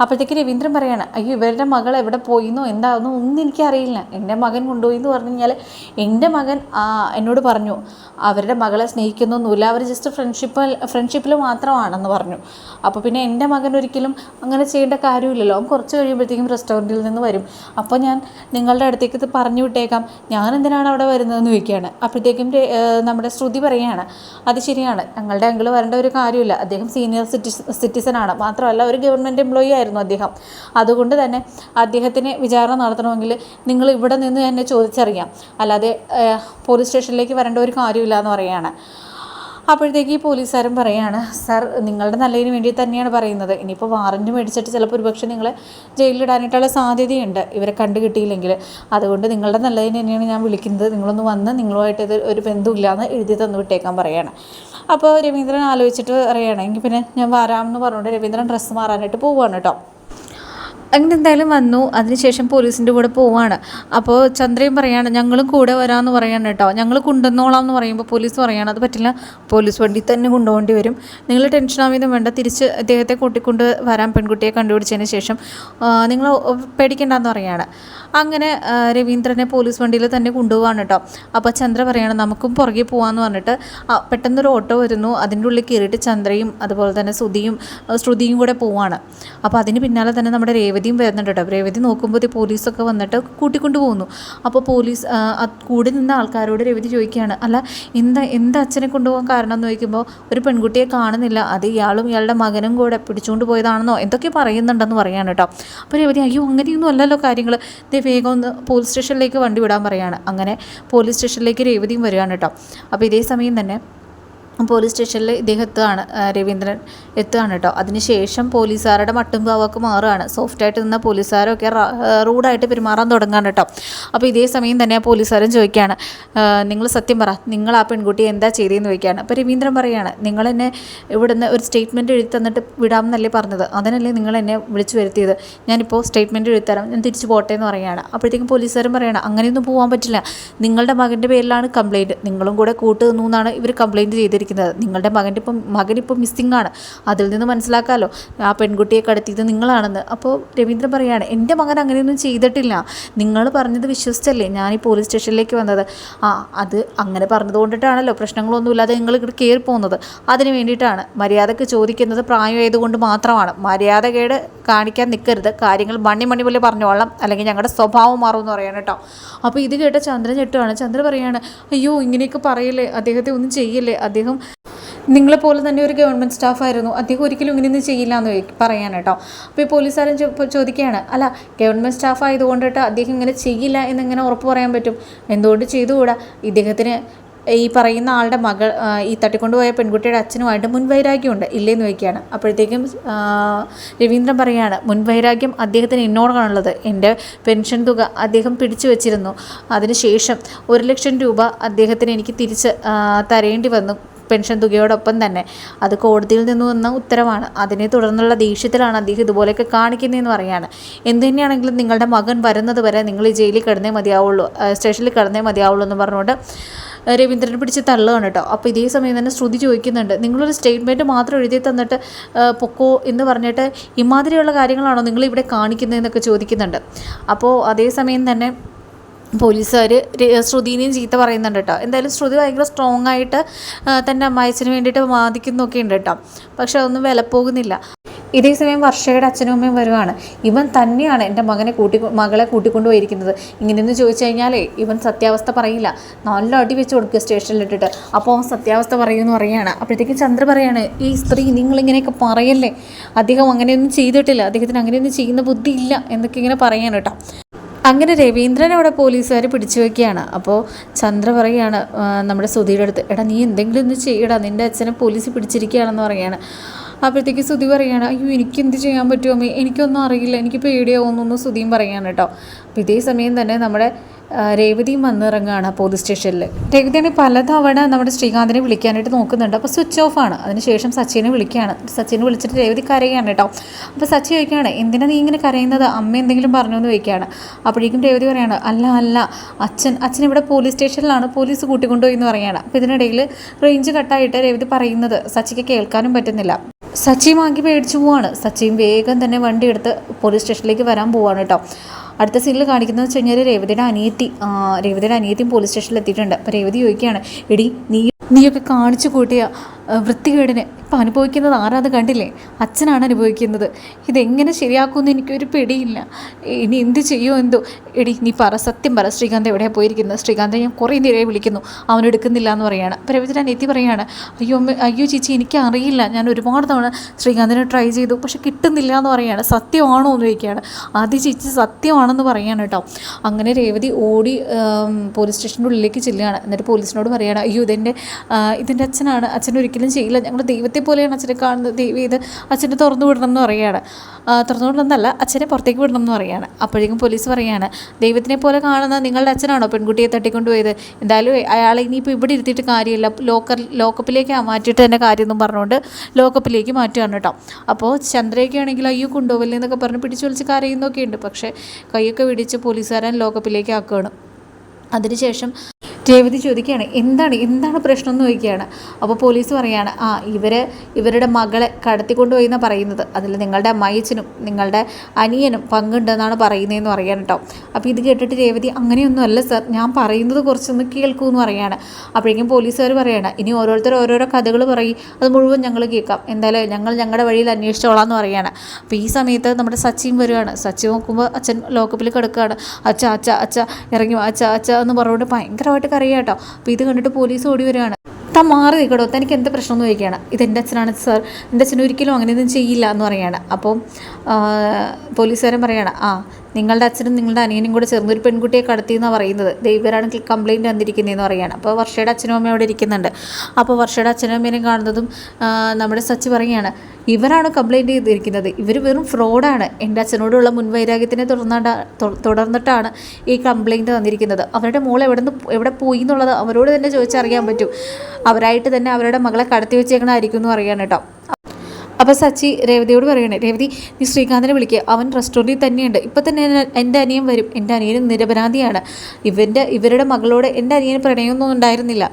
അപ്പോഴത്തേക്ക് രവീന്ദ്രൻ പറയാണ് അയ്യോ ഇവരുടെ മകൾ എവിടെ പോയിന്നോ എന്താണെന്നോ ഒന്നും എനിക്കറിയില്ല. എന്റെ മകൻ കൊണ്ടുപോയി എന്ന് പറഞ്ഞു കഴിഞ്ഞാൽ എന്റെ മകൻ എന്നോട് പറഞ്ഞു അവരുടെ മകളെ സ്നേഹിക്കുന്നൊന്നുമില്ല. അവർ ജസ്റ്റ് ഫ്രണ്ട്ഷിപ്പ് ഫ്രണ്ട്ഷിപ്പിൽ മാത്രമാണെന്ന് പറഞ്ഞു. അപ്പോൾ പിന്നെ എന്റെ മകൻ ഒരിക്കലും അങ്ങനെ ചെയ്യേണ്ട കാര്യമില്ലല്ലോ. അവൻ കുറച്ച് കഴിയുമ്പോഴത്തേക്കും റെസ്റ്റോറന്റിൽ നിന്ന് വരും. അപ്പോൾ ഞാൻ നിങ്ങളുടെ അടുത്തേക്ക് ഇത് പറഞ്ഞു വിട്ടേക്കാം. ഞാൻ എന്തിനാണ് അവിടെ വരുന്നതെന്ന് ചോദിക്കുകയാണ്. അപ്പോഴത്തേക്കും നമ്മുടെ ശ്രുതി പറയുകയാണ് അത് ശരിയാണ്. ഞങ്ങളുടെ അങ്കിൾ വരേണ്ട ഒരു കാര്യമില്ല. അദ്ദേഹം സീനിയർ സിറ്റി സിറ്റിസൺ ആണ്. മാത്രമല്ല ഒരു ഗവൺമെന്റ് എംപ്ലോയി ആയിരുന്നു. അദ്ദേഹം. അതുകൊണ്ട് തന്നെ അദ്ദേഹത്തിന് വിചാരണ നടത്തണമെങ്കിൽ നിങ്ങൾ ഇവിടെ നിന്ന് തന്നെ ചോദിച്ചറിയാം. അല്ലാതെ പോലീസ് സ്റ്റേഷനിലേക്ക് വരേണ്ട ഒരു കാര്യമില്ല എന്ന് പറയുകയാണ്. അപ്പോഴത്തേക്ക് ഈ പോലീസുകാരൻ പറയുകയാണ് സാർ നിങ്ങളുടെ നല്ലതിന് വേണ്ടി തന്നെയാണ് പറയുന്നത്. ഇനിയിപ്പോൾ വാറന്റ് മേടിച്ചിട്ട് ചിലപ്പോൾ ഒരുപക്ഷെ നിങ്ങളെ ജയിലിലിടാനായിട്ടുള്ള സാധ്യതയുണ്ട്. ഇവരെ കണ്ടു കിട്ടിയില്ലെങ്കിൽ. അതുകൊണ്ട് നിങ്ങളുടെ നല്ലതിന് തന്നെയാണ് ഞാൻ വിളിക്കുന്നത്. നിങ്ങളൊന്ന് വന്ന് നിങ്ങളുമായിട്ട് ഇത് ഒരു ബന്ധമില്ലാന്ന് എഴുതി തന്നു വിട്ടേക്കാൻ പറയാണ്. അപ്പോൾ രവീന്ദ്രൻ ആലോചിച്ചിട്ട് അറിയണമെങ്കിൽ പിന്നെ ഞാൻ വരാമെന്ന് പറഞ്ഞുകൊണ്ട് രവീന്ദ്രൻ ഡ്രസ്സ് മാറാനായിട്ട് പോവുകയാണ് കേട്ടോ. അങ്ങനെ എന്തായാലും വന്നു. അതിനുശേഷം പോലീസിന്റെ കൂടെ പോവാണ്. അപ്പോൾ ചന്ദ്രയും പറയാണ് ഞങ്ങളും കൂടെ വരാമെന്ന് പറയാണ് കേട്ടോ. ഞങ്ങൾ കൊണ്ടുവന്നോളാം എന്ന് പറയുമ്പോൾ പോലീസ് പറയാണ് അത് പറ്റില്ല. പോലീസ് വണ്ടി തന്നെ കൊണ്ടുപോകേണ്ടി വരും. നിങ്ങൾ ടെൻഷൻ ആവുന്നതും വേണ്ട. തിരിച്ച് അദ്ദേഹത്തെ കൂട്ടിക്കൊണ്ട് വരാൻ പെൺകുട്ടിയെ കണ്ടുപിടിച്ചതിന് ശേഷം നിങ്ങൾ പേടിക്കേണ്ടെന്ന് പറയാണ്. അങ്ങനെ രവീന്ദ്രനെ പോലീസ് വണ്ടിയിൽ തന്നെ കൊണ്ടുപോവാണ് കേട്ടോ. അപ്പോൾ ചന്ദ്ര പറയാണ് നമുക്കും പുറകെ പോകാമെന്ന് പറഞ്ഞിട്ട് പെട്ടെന്നൊരു ഓട്ടോ വരുന്നു. അതിന്റെ ഉള്ളിൽ കയറിയിട്ട് ചന്ദ്രയും അതുപോലെ തന്നെ ശ്രുതിയും ശ്രുതിയും കൂടെ പോവാണ്. അപ്പോൾ അതിന് പിന്നാലെ തന്നെ നമ്മുടെ രേവതിയും വരുന്നുണ്ട് കേട്ടോ രേവതി നോക്കുമ്പോൾ പോലീസൊക്കെ വന്നിട്ട് കൂട്ടിക്കൊണ്ട് പോകുന്നു. അപ്പോൾ പോലീസ് കൂടി നിന്ന ആൾക്കാരോട് രേവതി ചോദിക്കുകയാണ് അല്ല എന്താ എന്താ അച്ഛനെ കൊണ്ടുപോകാൻ കാരണം? എന്ന് ചോദിക്കുമ്പോൾ ഒരു പെൺകുട്ടിയെ കാണുന്നില്ല. അത് ഇയാളും ഇയാളുടെ മകനും കൂടെ പിടിച്ചുകൊണ്ട് പോയതാണെന്നോ? എന്തൊക്കെ പറയുന്നുണ്ടെന്ന് പറയാണ് കേട്ടോ. അപ്പോൾ രേവതി അയ്യോ അങ്ങനെയൊന്നും അല്ലല്ലോ കാര്യങ്ങൾ ദേ വേഗം ഒന്ന് പോലീസ് സ്റ്റേഷനിലേക്ക് വണ്ടി വിടാൻ പറയാണ്. അങ്ങനെ പോലീസ് സ്റ്റേഷനിലേക്ക് രേവതിയും വരികയാണ് കേട്ടോ. അപ്പോൾ ഇതേ സമയം തന്നെ പോലീസ് സ്റ്റേഷനിൽ ഇദ്ദേഹം എത്തുകയാണ് രവീന്ദ്രൻ എത്തുകയാണ് കേട്ടോ. അതിനുശേഷം പോലീസുകാരുടെ മട്ടും പാവൊക്കെ മാറുകയാണ്. സോഫ്റ്റായിട്ട് നിന്ന പോലീസുകാരൊക്കെ റൂഡായിട്ട് പെരുമാറാൻ തുടങ്ങാണ് കേട്ടോ. അപ്പോൾ ഇതേ സമയം തന്നെ ആ ചോദിക്കുകയാണ് നിങ്ങൾ സത്യം പറ നിങ്ങൾ ആ പെൺകുട്ടി എന്താ ചെയ്തതെന്ന് ചോദിക്കുകയാണ്. അപ്പോൾ രവീന്ദ്രൻ പറയുകയാണ് നിങ്ങൾ എന്നെ ഇവിടുന്ന് ഒരു സ്റ്റേറ്റ്മെന്റ് എഴുതി തന്നിട്ട് വിടാമെന്നല്ലേ പറഞ്ഞത്? അതിനല്ലേ നിങ്ങൾ എന്നെ വിളിച്ചു വരുത്തിയത്? ഞാനിപ്പോൾ സ്റ്റേറ്റ്മെന്റ് എഴുതി തരാം ഞാൻ തിരിച്ചു പോട്ടെ എന്ന് പറയുകയാണ്. അപ്പോഴത്തേക്കും പോലീസുകാരൻ പറയുകയാണ് അങ്ങനെയൊന്നും പോകാൻ പറ്റില്ല. നിങ്ങളുടെ മകന്റെ പേരിലാണ് കംപ്ലയിന്റ് നിങ്ങളും കൂടെ കൂട്ട് നിന്നു എന്നാണ് ഇവർ കംപ്ലയിന്റ് ചെയ്തിരിക്കുന്നത്. നിങ്ങളുടെ മകന്റെ ഇപ്പം മകനിപ്പം മിസ്സിംഗ് ആണ്. അതിൽ നിന്ന് മനസ്സിലാക്കാമല്ലോ ആ പെൺകുട്ടിയെ കടത്തിയത് നിങ്ങളാണെന്ന്. അപ്പോൾ രവീന്ദ്രൻ പറയാണ് എന്റെ മകൻ അങ്ങനെയൊന്നും ചെയ്തിട്ടില്ല. നിങ്ങൾ പറഞ്ഞത് വിശ്വസിച്ചല്ലേ? ഞാൻ ഈ പോലീസ് സ്റ്റേഷനിലേക്ക് വന്നത്. ആ അത് അങ്ങനെ പറഞ്ഞത് കൊണ്ടിട്ടാണല്ലോ. പ്രശ്നങ്ങളൊന്നുമില്ലാതെ നിങ്ങൾ ഇവിടെ കയറി പോകുന്നത്. അതിന് വേണ്ടിയിട്ടാണ്. മര്യാദയ്ക്ക് ചോദിക്കുന്നത് പ്രായമായതുകൊണ്ട് മാത്രമാണ്. മര്യാദകേട് കാണിക്കാൻ നിൽക്കരുത് കാര്യങ്ങൾ മണ്ണി മണി പോലെ പറഞ്ഞോളാം അല്ലെങ്കിൽ ഞങ്ങളുടെ സ്വഭാവം മാറുമെന്ന് പറയണം കേട്ടോ. അപ്പോൾ ഇത് കേട്ട ചന്ദ്രൻ ഞെട്ടുവാണ്. ചന്ദ്രൻ പറയാണ് അയ്യോ ഇങ്ങനെയൊക്കെ പറയല്ലേ? അദ്ദേഹത്തെ ഒന്നും ചെയ്യല്ലേ? അദ്ദേഹം നിങ്ങളെ പോലെ തന്നെ ഒരു ഗവൺമെന്റ് സ്റ്റാഫായിരുന്നു. അദ്ദേഹം ഒരിക്കലും ഇങ്ങനെയൊന്നും ചെയ്യില്ല എന്ന് പറയാൻ കേട്ടോ. അപ്പോൾ ഈ പോലീസുകാരൻ ചോദിക്കുകയാണ് അല്ല ഗവൺമെന്റ് സ്റ്റാഫ് ആയതുകൊണ്ടിട്ട് അദ്ദേഹം ഇങ്ങനെ ചെയ്യില്ല എന്നിങ്ങനെ ഉറപ്പ് പറയാൻ പറ്റും? എന്തുകൊണ്ട് ചെയ്തുകൂടാ? ഇദ്ദേഹത്തിന് ഈ പറയുന്ന ആളുടെ മകൾ ഈ തട്ടിക്കൊണ്ടുപോയ പെൺകുട്ടിയുടെ അച്ഛനുമായിട്ട് മുൻവൈരാഗ്യമുണ്ട് ഇല്ലേന്ന് ചോദിക്കുകയാണ്. അപ്പോഴത്തേക്കും രവീന്ദ്രൻ പറയാണ് മുൻവൈരാഗ്യം അദ്ദേഹത്തിന് എന്നോടാണുള്ളത് എന്റെ പെൻഷൻ തുക അദ്ദേഹം പിടിച്ചു വച്ചിരുന്നു. അതിനുശേഷം ഒരു ലക്ഷം രൂപ അദ്ദേഹത്തിന് എനിക്ക് തിരിച്ച് തരേണ്ടി വന്നു. പെൻഷൻ തുകയോടൊപ്പം തന്നെ. അത് കോടതിയിൽ നിന്ന് വന്ന ഉത്തരവാണ്. അതിനെ തുടർന്നുള്ള ദേഷ്യത്തിലാണ് അദ്ദേഹം ഇതുപോലെയൊക്കെ കാണിക്കുന്നതെന്ന് പറയാണ്. എന്ത് തന്നെയാണെങ്കിലും നിങ്ങളുടെ മകൻ വരുന്നത് വരെ നിങ്ങൾ ഈ ജയിലിൽ കിടന്നേ മതിയാവുള്ളൂ. സ്റ്റേഷനിൽ കിടന്നേ മതിയാവുള്ളൂ എന്ന് പറഞ്ഞുകൊണ്ട് രവീന്ദ്രൻ പിടിച്ച് തള്ളുകയാണ് കേട്ടോ. അപ്പോൾ ഇതേ സമയം തന്നെ ശ്രുതി ചോദിക്കുന്നുണ്ട് നിങ്ങളൊരു സ്റ്റേറ്റ്മെന്റ് മാത്രം എഴുതി തന്നിട്ട് പൊക്കോ എന്ന് പറഞ്ഞിട്ട് ഇമാതിരിയുള്ള കാര്യങ്ങളാണോ നിങ്ങൾ ഇവിടെ കാണിക്കുന്നതെന്നൊക്കെ ചോദിക്കുന്നുണ്ട്. അപ്പോൾ അതേസമയം തന്നെ പോലീസുകാർ ശ്രുതിനെയും ചീത്ത പറയുന്നുണ്ട് കേട്ടോ. എന്തായാലും ശ്രുതി ഭയങ്കര സ്ട്രോങ് ആയിട്ട് തന്റെ അമ്മായച്ചന് വേണ്ടിയിട്ട് വാദിക്കുന്നൊക്കെ ഉണ്ട് കേട്ടോ. പക്ഷെ അതൊന്നും വില പോകുന്നില്ല. ഇതേ സമയം വർഷയുടെ അച്ഛനും അമ്മയും വരുവാണ്. ഇവൻ തന്നെയാണ് എന്റെ മകനെ കൂട്ടി മകളെ കൂട്ടിക്കൊണ്ടുപോയിരിക്കുന്നത് ഇങ്ങനെയൊന്ന് ചോദിച്ചു കഴിഞ്ഞാലേ ഇവൻ സത്യാവസ്ഥ പറയില്ല. നല്ല അടി വെച്ച് കൊടുക്കുക സ്റ്റേഷനിലിട്ടിട്ട് അപ്പോൾ സത്യാവസ്ഥ പറയുമെന്ന് പറയുകയാണ്. അപ്പോഴത്തേക്കും ചന്ദ്ര പറയാണ് ഈ സ്ത്രീ നിങ്ങളിങ്ങനെയൊക്കെ പറയല്ലേ? അദ്ദേഹം അങ്ങനെയൊന്നും ചെയ്തിട്ടില്ല. അദ്ദേഹത്തിന് അങ്ങനെയൊന്നും ചെയ്യുന്ന ബുദ്ധിയില്ല എന്നൊക്കെ ഇങ്ങനെ പറയാൻ കേട്ടോ. അങ്ങനെ രവീന്ദ്രൻ അവിടെ പോലീസുകാർ പിടിച്ചു വെക്കുകയാണ്. അപ്പോൾ ചന്ദ്ര പറയുകയാണ് നമ്മുടെ സുധീടെ അടുത്ത് എടാ നീ എന്തെങ്കിലും ഒന്ന് ചെയ്യടാ. നിന്റെ അച്ഛനെ പോലീസ് പിടിച്ചിരിക്കുകയാണെന്ന് പറയാണ് അപ്പോഴത്തേക്ക് സുധി പറയുകയാണ് അയ്യോ എനിക്ക് എന്ത് ചെയ്യാൻ പറ്റുമോ അമ്മേ? എനിക്കൊന്നും അറിയില്ല. എനിക്ക് പേടിയാവുന്നു സുധിയും പറയുകയാണ് കേട്ടോ. അപ്പോൾ ഇതേ സമയം തന്നെ നമ്മുടെ രേവതിയും വന്നിറങ്ങുകയാണ് പോലീസ് സ്റ്റേഷനിൽ രേവതിയാണ് പലതവണ നമ്മുടെ ശ്രീകാന്തിനെ വിളിക്കാനായിട്ട് നോക്കുന്നുണ്ട്. അപ്പോൾ സ്വിച്ച് ഓഫ് ആണ്. അതിനുശേഷം സച്ചിനെ വിളിക്കുകയാണ്. സച്ചിനെ വിളിച്ചിട്ട് രേവതി കരയുകയാണ് കേട്ടോ. അപ്പോൾ സച്ചി ചോദിക്കുകയാണ് എന്തിനാണ് നീ ഇങ്ങനെ കരയുന്നത്? അമ്മ എന്തെങ്കിലും പറഞ്ഞു? എന്ന് ചോദിക്കുകയാണ്. അപ്പോഴേക്കും രേവതി പറയാണ് അല്ല അല്ല. അച്ഛൻ അച്ഛൻ ഇവിടെ പോലീസ് സ്റ്റേഷനിലാണ് പോലീസ് കൂട്ടിക്കൊണ്ടുപോയി എന്ന് പറയുകയാണ് അപ്പോൾ ഇതിനിടയിൽ റേഞ്ച് കട്ടായിട്ട് രേവതി പറയുന്നത് സച്ചിക്ക് കേൾക്കാനും പറ്റുന്നില്ല. സച്ചിയും ആകെ പേടിച്ചു പോവാണ്. സച്ചിയും വേഗം തന്നെ വണ്ടി എടുത്ത് പോലീസ് സ്റ്റേഷനിലേക്ക് വരാൻ പോവാണ് കേട്ടോ. അടുത്ത സീനിൽ കാണിക്കുന്നത് വെച്ച് കഴിഞ്ഞാൽ രേവതിയുടെ അനിയത്തി രേവതിയുടെ അനിയത്തിയും പോലീസ് സ്റ്റേഷനിൽ എത്തിയിട്ടുണ്ട്. അപ്പോൾ രേവതി ചോദിക്കുകയാണ് എടി നീ നീയൊക്കെ കാണിച്ചു കൂട്ടിയ വൃത്തികേടിന് ഇപ്പം അനുഭവിക്കുന്നത് ആരാത് കണ്ടില്ലേ? അച്ഛനാണ് അനുഭവിക്കുന്നത്. ഇതെങ്ങനെ ശരിയാക്കുമെന്ന് എനിക്കൊരു പിടിയില്ല. ഇനി എന്ത് ചെയ്യുമോ എന്തോ. എടി നീ പറ സത്യം പറ. ശ്രീകാന്ത് എവിടെയാ പോയിരിക്കുന്നത്? ശ്രീകാന്ത് ഞാൻ കുറേ നേരെ വിളിക്കുന്നു. അവൻ എടുക്കുന്നില്ല എന്ന് പറയുകയാണ് പ്രവചന എത്തി പറയുകയാണ് അയ്യോ അയ്യോ ചേച്ചി എനിക്ക് അറിയില്ല. ഞാൻ ഒരുപാട് തവണ ശ്രീകാന്തിനെ ട്രൈ ചെയ്തു പക്ഷെ കിട്ടുന്നില്ല എന്ന് പറയുകയാണ് സത്യമാണോ എന്ന് ചോദിക്കുകയാണ്. ആദ്യം ചേച്ചി സത്യമാണെന്ന് പറയുകയാണ് കേട്ടോ. അങ്ങനെ രേവതി ഓടി പോലീസ് സ്റ്റേഷന്റെ ഉള്ളിലേക്ക് ചെല്ലുകയാണ്. എന്നിട്ട് പോലീസിനോട് പറയുകയാണ് അയ്യോ ഇതെന്റെ ഇതിന്റെ അച്ഛനാണ്. അച്ഛൻ ഒരിക്കലും ചെയ്യില്ല. ഞങ്ങൾ ദൈവത്തെ പോലെയാണ് അച്ഛനെ കാണുന്നത്. ദൈവം ഇത് അച്ഛനെ തുറന്നു വിടണം എന്ന് പറയുകയാണ്. തുറന്നു വിടണമെന്നല്ല അച്ഛനെ പുറത്തേക്ക് വിടണം എന്ന് പറയുകയാണ്. അപ്പോഴേക്കും പോലീസ് പറയുകയാണ് ദൈവത്തിനെ പോലെ കാണുന്ന നിങ്ങളുടെ അച്ഛനാണോ പെൺകുട്ടിയെ തട്ടിക്കൊണ്ടുപോയത് എന്തായാലും അയാളെ ഇനിയിപ്പോൾ ഇവിടെ ഇരുത്തിയിട്ട് കാര്യമില്ല. ലോക്കർ ലോക്കപ്പിലേക്ക് മാറ്റിയിട്ട് തന്നെ കാര്യമൊന്നും പറഞ്ഞുകൊണ്ട് ലോക്കപ്പിലേക്ക് മാറ്റുകയാണ് കേട്ടോ. അപ്പോൾ ചന്ദ്രയൊക്കെ ആണെങ്കിൽ അയ്യോ കൊണ്ടുപോകല്ലേ എന്നൊക്കെ പറഞ്ഞ് പിടിച്ചു വലിച്ച് കരയുന്നൊക്കെ ഉണ്ട് പക്ഷേ കൈയൊക്കെ പിടിച്ച് പോലീസുകാരൻ ലോക്കപ്പിലേക്ക് ആക്കുകയാണ്. അതിനുശേഷം രേവതി ചോദിക്കുകയാണ് എന്താണ് എന്താണ് പ്രശ്നം എന്ന് ചോദിക്കുകയാണ്. അപ്പോൾ പോലീസ് പറയുകയാണ് ആ ഇവർ ഇവരുടെ മകളെ കടത്തിക്കൊണ്ടുപോയി എന്നാണ് പറയുന്നത്. അതിൽ നിങ്ങളുടെ അമ്മായിച്ചനും നിങ്ങളുടെ അനിയനും പങ്കുണ്ടെന്നാണ് പറയുന്നതെന്ന് പറയാൻ കേട്ടോ അപ്പോൾ ഇത് കേട്ടിട്ട് രേവതി അങ്ങനെയൊന്നും അല്ല സർ ഞാൻ പറയുന്നത് കുറച്ചൊന്ന് കേൾക്കൂ എന്ന് പറയാണ്. അപ്പോഴേക്കും പോലീസുകാർ പറയാണ് ഇനി ഓരോരുത്തർ ഓരോരോ കഥകൾ പറയും അത് മുഴുവൻ ഞങ്ങൾ കേൾക്കാം. എന്തായാലും ഞങ്ങൾ ഞങ്ങളുടെ വഴിയിൽ അന്വേഷിച്ചോളാം എന്ന് പറയാണ്. അപ്പോൾ ഈ സമയത്ത് നമ്മുടെ സച്ചിൻ വരികയാണ് സച്ചിൻ നോക്കുമ്പോൾ അച്ഛൻ ലോക്കപ്പിൽ കിടക്കുകയാണ് അച്ഛ അച്ഛ അച്ഛ ഇറങ്ങി അച്ഛ അച്ഛ എന്ന് പറഞ്ഞുകൊണ്ട് ഭയങ്കരമായിട്ട് കരയുക കേട്ടോ. അപ്പോൾ ഇത് കണ്ടിട്ട് പോലീസ് ഓടി വരികയാണ്. താൻ മാറി നിൽക്കടോ. തനിക്ക് എന്ത് പ്രശ്നം എന്ന് ചോദിക്കുകയാണ്. ഇത് എന്റെ അച്ഛനാണ് സാർ. എന്റെ അച്ഛൻ ഒരിക്കലും അങ്ങനെയൊന്നും ചെയ്യില്ല എന്ന് പറയുകയാണ്. അപ്പോൾ പോലീസുകാരൻ പറയുകയാണ് ആ നിങ്ങളുടെ അച്ഛനും നിങ്ങളുടെ അനിയനും കൂടെ ചേർന്ന് ഒരു പെൺകുട്ടിയെ കടത്തി എന്നാണ് പറയുന്നത്. ദൈവരാണ് കംപ്ലയിന്റ് വന്നിരിക്കുന്നതെന്ന് പറയാണ് അപ്പോൾ വർഷയുടെ അച്ഛനും അമ്മയും അവിടെ ഇരിക്കുന്നുണ്ട്. അപ്പോൾ വർഷയുടെ അച്ഛനും അമ്മേനെയും കാണുന്നതും നമ്മുടെ സച്ചി പറയുകയാണ് ഇവരാണ് കംപ്ലയിന്റ് ചെയ്തിരിക്കുന്നത്. ഇവർ വെറും ഫ്രോഡാണ് എന്റെ അച്ഛനോടുള്ള മുൻവൈരാഗ്യത്തിനെ തുടർന്നാണ് തുടർന്നിട്ടാണ് ഈ കംപ്ലയിന്റ് തന്നിരിക്കുന്നത് അവരുടെ മോൾ എവിടെ നിന്ന് എവിടെ പോയി എന്നുള്ളത് അവരോട് തന്നെ ചോദിച്ചറിയാൻ പറ്റും. അവരായിട്ട് തന്നെ അവരുടെ മകളെ കടത്തി വെച്ചേക്കണമായിരിക്കും എന്ന് അറിയാൻ കേട്ടോ. അപ്പോൾ സച്ചി രേവതിയോട് പറയണേ രേവതി നീ ശ്രീകാന്തിനെ വിളിക്കുക അവൻ റെസ്റ്റോറന്റിൽ തന്നെയുണ്ട്. ഇപ്പം തന്നെ എന്റെ അനിയൻ വരും. എന്റെ അനിയൻ നിരപരാധിയാണ്. ഇവന്റെ ഇവരുടെ മകളോട് എന്റെ അനിയന് പ്രണയമൊന്നും ഉണ്ടായിരുന്നില്ല.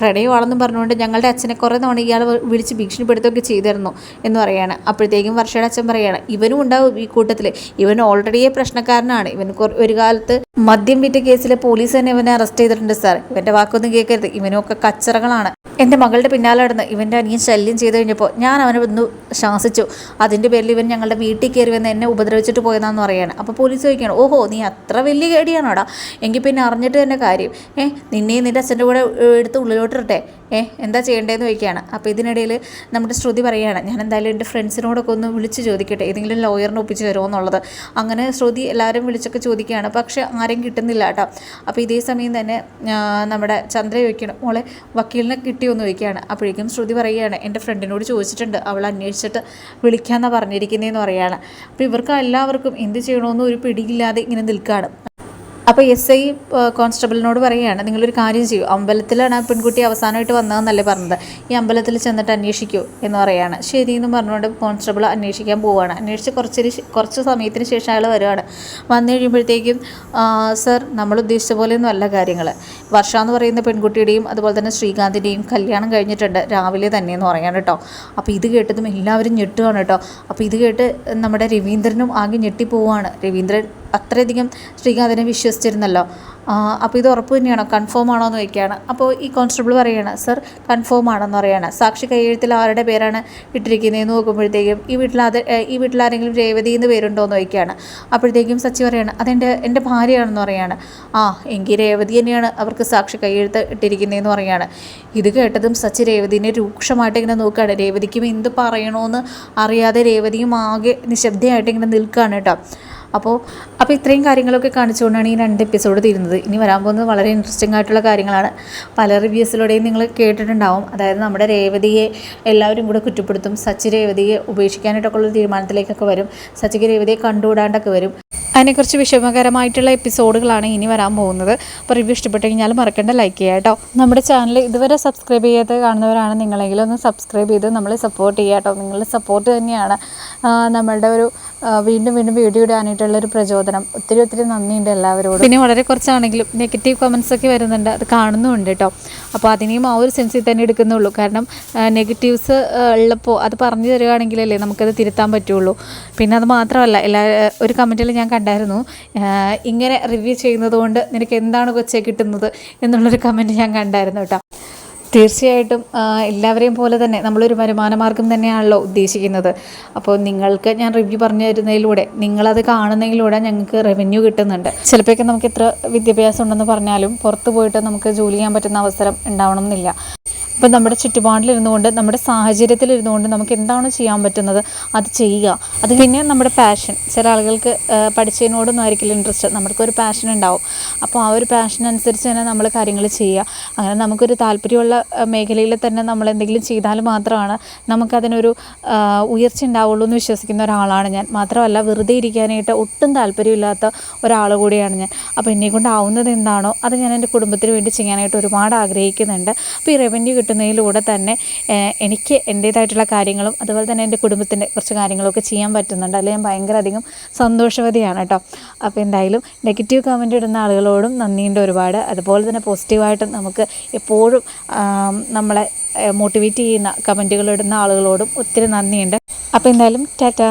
പ്രണയമാണെന്ന് പറഞ്ഞുകൊണ്ട് ഞങ്ങളുടെ അച്ഛനെ കുറേ തവണ ഇയാൾ വിളിച്ച് ഭീഷണിപ്പെടുത്തുകയൊക്കെ ചെയ്തിരുന്നു എന്ന് പറയാണ്. അപ്പോഴത്തേക്കും വർഷയുടെ അച്ഛൻ പറയാണ് ഇവനും ഉണ്ടാവും ഈ കൂട്ടത്തിൽ ഇവൻ ഓൾറെഡിയെ പ്രശ്നക്കാരനാണ്. ഇവൻ ഒരു കാലത്ത് മദ്യം വിറ്റ കേസിലെ പോലീസ് തന്നെ ഇവനെ അറസ്റ്റ് ചെയ്തിട്ടുണ്ട് സാർ ഇവന്റെ വാക്കൊന്നും കേൾക്കരുത്. ഇവനൊക്കെ കച്ചറകളാണ്. എന്റെ മകളുടെ പിന്നാലെ നടന്ന് ഇവന്റെ അനിയൻ ശല്യം ചെയ്ത് കഴിഞ്ഞപ്പോൾ ഞാൻ അവനെ ഒന്ന് ശാസിച്ചു. അതിന്റെ പേരിൽ ഇവൻ ഞങ്ങളുടെ വീട്ടിൽ കയറി വന്ന് എന്നെ ഉപദ്രവിച്ചിട്ട് പോയതാന്ന് പറയാണ്. അപ്പോൾ പോലീസ് ചോദിക്കുകയാണ് ഓഹോ നീ അത്ര വലിയ കേടിയാണോടാ? എങ്കിൽ പിന്നെ അറിഞ്ഞിട്ട് തന്നെ കാര്യം. ഏ നിന്നെയും നിന്റെ അച്ഛന്റെ കൂടെ എടുത്ത് ഉള്ളിലോട്ടിട്ടെ ഏ എന്താ ചെയ്യേണ്ടതെന്ന് ചോദിക്കുകയാണ്. അപ്പോൾ ഇതിനിടയിൽ നമ്മുടെ ശ്രുതി പറയുകയാണ് ഞാൻ എന്തായാലും എന്റെ ഫ്രണ്ട്സിനോടൊക്കെ ഒന്ന് വിളിച്ച് ചോദിക്കട്ടെ. ഏതെങ്കിലും ലോയറിനെ ഒപ്പിച്ച് തരുമോ എന്നുള്ളത്. അങ്ങനെ ശ്രുതി എല്ലാവരും വിളിച്ചൊക്കെ ചോദിക്കുകയാണ്. പക്ഷേ ആരെയും കിട്ടുന്നില്ല കേട്ടോ. അപ്പോൾ ഇതേ സമയം തന്നെ നമ്മുടെ ചന്ദ്ര ചോദിക്കണം മോളെ വക്കീലിനെ കിട്ടിയൊന്ന് ചോദിക്കുകയാണ്. അപ്പോഴേക്കും ശ്രുതി പറയുകയാണ് എന്റെ ഫ്രണ്ടിനോട് ചോദിച്ചിട്ടുണ്ട് അവൾ അന്വേഷിച്ചിട്ട് വിളിക്കാമെന്നാണ് പറഞ്ഞിരിക്കുന്നതെന്ന് പറയുകയാണ് അപ്പോൾ ഇവർക്ക് എല്ലാവർക്കും എന്ത് ചെയ്യണമെന്ന് ഒരു പിടിയില്ലാതെ ഇങ്ങനെ നിൽക്കുകയാണ്. അപ്പോൾ എസ് ഐ കോൺസ്റ്റബിളിനോട് പറയുകയാണ് നിങ്ങളൊരു കാര്യം ചെയ്യൂ. അമ്പലത്തിലാണ് ആ പെൺകുട്ടി അവസാനമായിട്ട് വന്നതെന്നല്ലേ പറഞ്ഞത്. ഈ അമ്പലത്തിൽ ചെന്നിട്ട് അന്വേഷിക്കൂ എന്ന് പറയുകയാണ്. ശരി എന്ന് പറഞ്ഞുകൊണ്ട് കോൺസ്റ്റബിൾ അന്വേഷിക്കാൻ പോവുകയാണ്. അന്വേഷിച്ച് കുറച്ച് കുറച്ച് സമയത്തിന് ശേഷം അയാൾ വരുവാണ്. വന്നു കഴിയുമ്പോഴത്തേക്കും സർ നമ്മൾ ഉദ്ദേശിച്ച പോലെയൊന്നും അല്ല കാര്യങ്ങൾ. വർഷ എന്ന് പറയുന്ന പെൺകുട്ടിയുടെയും അതുപോലെ തന്നെ ശ്രീകാന്തിന്റെയും കല്യാണം കഴിഞ്ഞിട്ടുണ്ട്. രാവിലെ തന്നെ എന്ന് പറയാൻ കേട്ടോ. അപ്പോൾ ഇത് കേട്ടതും എല്ലാവരും ഞെട്ടുകയാണ് കേട്ടോ. അപ്പോൾ ഇത് കേട്ട് നമ്മുടെ രവീന്ദ്രനും ആകെ ഞെട്ടിപ്പോവാണ് രവീന്ദ്രൻ അത്രയധികം ശ്രീകാന്തിനെ വിശ്വസിച്ചിരുന്നല്ലോ. അപ്പോൾ ഇത് ഉറപ്പ് തന്നെയാണോ? കൺഫേം ആണോ എന്ന് ചോദിക്കുകയാണ്. അപ്പോൾ ഈ കോൺസ്റ്റബിൾ പറയുകയാണ് സർ കൺഫേം ആണെന്ന് പറയുകയാണ് സാക്ഷി കൈയെഴുത്തിൽ ആരുടെ പേരാണ് ഇട്ടിരിക്കുന്നതെന്ന് നോക്കുമ്പോഴത്തേക്കും ഈ വീട്ടിൽ അത് ഈ വീട്ടിൽ ആരെങ്കിലും രേവതി എന്ന് പേരുണ്ടോ എന്ന് ചോദിക്കുകയാണ്. അപ്പോഴത്തേക്കും സച്ചി പറയാണ് അതെന്റെ എന്റെ ഭാര്യയാണെന്ന് പറയാണ്. ആ എങ്കിൽ രേവതി തന്നെയാണ് അവർക്ക് സാക്ഷി കൈയെഴുത്ത് ഇട്ടിരിക്കുന്നതെന്ന് പറയാണ്. ഇത് കേട്ടതും സച്ചി രേവതിനെ രൂക്ഷമായിട്ട് ഇങ്ങനെ നോക്കുകയാണ്. രേവതിക്കും എന്ത് പറയണമെന്ന് അറിയാതെ രേവതിയും ആകെ നിശബ്ദയായിട്ട് ഇങ്ങനെ നിൽക്കുകയാണ് കേട്ടോ. അപ്പോൾ അപ്പോൾ ഇത്രയും കാര്യങ്ങളൊക്കെ കാണിച്ചുകൊണ്ടാണ് ഈ രണ്ട് എപ്പിസോഡ് തീരുന്നത്. ഇനി വരാൻ പോകുന്നത് വളരെ ഇൻട്രസ്റ്റിംഗ് ആയിട്ടുള്ള കാര്യങ്ങളാണ്. പല റിവ്യൂസിലൂടെയും നിങ്ങൾ കേട്ടിട്ടുണ്ടാവും. അതായത് നമ്മുടെ രേവതിയെ എല്ലാവരും കൂടെ കുറ്റപ്പെടുത്തും. സച്ചി രേവതിയെ ഉപേക്ഷിക്കാനായിട്ടൊക്കെ ഉള്ള തീരുമാനത്തിലേക്കൊക്കെ വരും. സച്ചിക്ക് രേവതിയെ കണ്ടുകൂടാണ്ടൊക്കെ വരും. അതിനെക്കുറിച്ച് വിഷമകരമായിട്ടുള്ള എപ്പിസോഡുകളാണ് ഇനി വരാൻ പോകുന്നത്. അപ്പോൾ റിവ്യൂ ഇഷ്ടപ്പെട്ടു കഴിഞ്ഞാൽ മറക്കേണ്ട ലൈക്ക് ചെയ്യുക കേട്ടോ. നമ്മുടെ ചാനൽ ഇതുവരെ സബ്സ്ക്രൈബ് ചെയ്യാത്ത കാണുന്നവരാണ് നിങ്ങളെങ്കിലും ഒന്ന് സബ്സ്ക്രൈബ് ചെയ്ത് നമ്മളെ സപ്പോർട്ട് ചെയ്യുക കേട്ടോ. നിങ്ങളുടെ സപ്പോർട്ട് തന്നെയാണ് നമ്മളുടെ ഒരു വീണ്ടും വീണ്ടും വീഡിയോ ഇടാനായിട്ടുള്ള ഒരു പ്രചോദനം. ഒത്തിരി ഒത്തിരി നന്ദിയുണ്ട് എല്ലാവരോടും. പിന്നെ വളരെ കുറച്ചാണെങ്കിലും നെഗറ്റീവ് കമൻസ് ഒക്കെ വരുന്നുണ്ട് അത് കാണുന്നുമുണ്ട് കേട്ടോ. അപ്പോൾ അതിനെയും ആ ഒരു സെൻസിൽ തന്നെ എടുക്കുന്നുള്ളൂ. കാരണം നെഗറ്റീവ്സ് ഉള്ളപ്പോൾ അത് പറഞ്ഞു തരികയാണെങ്കിലല്ലേ നമുക്കത് തിരുത്താൻ പറ്റുള്ളൂ. പിന്നെ അത് മാത്രമല്ല എല്ലാ ഒരു കമന്റിൽ ഞാൻ കണ്ടായിരുന്നു. ഇങ്ങനെ റിവ്യൂ ചെയ്യുന്നത് കൊണ്ട് നിനക്ക് എന്താണ് കൊച്ചേ കിട്ടുന്നത് എന്നുള്ളൊരു കമന്റ് ഞാൻ കണ്ടായിരുന്നു കേട്ടോ. തീർച്ചയായിട്ടും എല്ലാവരെയും പോലെ തന്നെ നമ്മളൊരു വരുമാന മാർഗം തന്നെയാണല്ലോ ഉദ്ദേശിക്കുന്നത്. അപ്പോൾ നിങ്ങൾക്ക് ഞാൻ റിവ്യൂ പറഞ്ഞു തരുന്നതിലൂടെ നിങ്ങളത് കാണുന്നതിലൂടെ ഞങ്ങൾക്ക് റവന്യൂ കിട്ടുന്നുണ്ട്. ചിലപ്പോഴൊക്കെ നമുക്ക് എത്ര വിദ്യാഭ്യാസം ഉണ്ടെന്ന് പറഞ്ഞാലും പുറത്ത് പോയിട്ട് നമുക്ക് ജോലി ചെയ്യാൻ പറ്റുന്ന അവസരം ഉണ്ടാവണം എന്നില്ല ഇപ്പം നമ്മുടെ ചുറ്റുപാടിലിരുന്നു കൊണ്ട് നമ്മുടെ സാഹചര്യത്തിലിരുന്നു കൊണ്ട് നമുക്ക് എന്താണ് ചെയ്യാൻ പറ്റുന്നത്? അത് ചെയ്യുക. അത് പിന്നെ നമ്മുടെ പാഷൻ ചില ആളുകൾക്ക് പഠിച്ചതിനോടൊന്നും ആയിരിക്കില്ല ഇൻട്രസ്റ്റ് നമുക്കൊരു പാഷൻ ഉണ്ടാവും. അപ്പോൾ ആ ഒരു പാഷൻ അനുസരിച്ച് തന്നെ നമ്മൾ കാര്യങ്ങൾ ചെയ്യുക. അങ്ങനെ നമുക്കൊരു താല്പര്യമുള്ള മേഖലയിൽ തന്നെ നമ്മൾ എന്തെങ്കിലും ചെയ്താൽ മാത്രമാണ് നമുക്കതിനൊരു ഉയർച്ച ഉണ്ടാവുള്ളൂ എന്ന് വിശ്വസിക്കുന്ന ഒരാളാണ് ഞാൻ. മാത്രമല്ല വെറുതെ ഇരിക്കാനായിട്ട് ഒട്ടും താല്പര്യമില്ലാത്ത ഒരാൾ കൂടിയാണ് ഞാൻ. അപ്പോൾ എന്നെ കൊണ്ടാവുന്നത് എന്താണോ അത് ഞാൻ എന്റെ കുടുംബത്തിന് വേണ്ടി ചെയ്യാനായിട്ട് ഒരുപാട് ആഗ്രഹിക്കുന്നുണ്ട്. അപ്പോൾ ഈ റവന്യൂ കിട്ടുന്നതിലൂടെ തന്നെ എനിക്ക് എന്റേതായിട്ടുള്ള കാര്യങ്ങളും അതുപോലെ തന്നെ എന്റെ കുടുംബത്തിന്റെ കുറച്ച് കാര്യങ്ങളൊക്കെ ചെയ്യാൻ പറ്റുന്നുണ്ട്. അല്ലെങ്കിൽ ഞാൻ ഭയങ്കര അധികം സന്തോഷവതിയാണ് കേട്ടോ. അപ്പോൾ എന്തായാലും നെഗറ്റീവ് കമന്റ് ഇടുന്ന ആളുകളോടും നന്ദിയുണ്ട് ഒരുപാട്. അതുപോലെ തന്നെ പോസിറ്റീവായിട്ട് നമുക്ക് എപ്പോഴും നമ്മളെ മോട്ടിവേറ്റ് ചെയ്യുന്ന കമന്റുകൾ ഇടുന്ന ആളുകളോടും ഒത്തിരി നന്ദിയുണ്ട്. അപ്പോൾ എന്തായാലും ടാറ്റാ.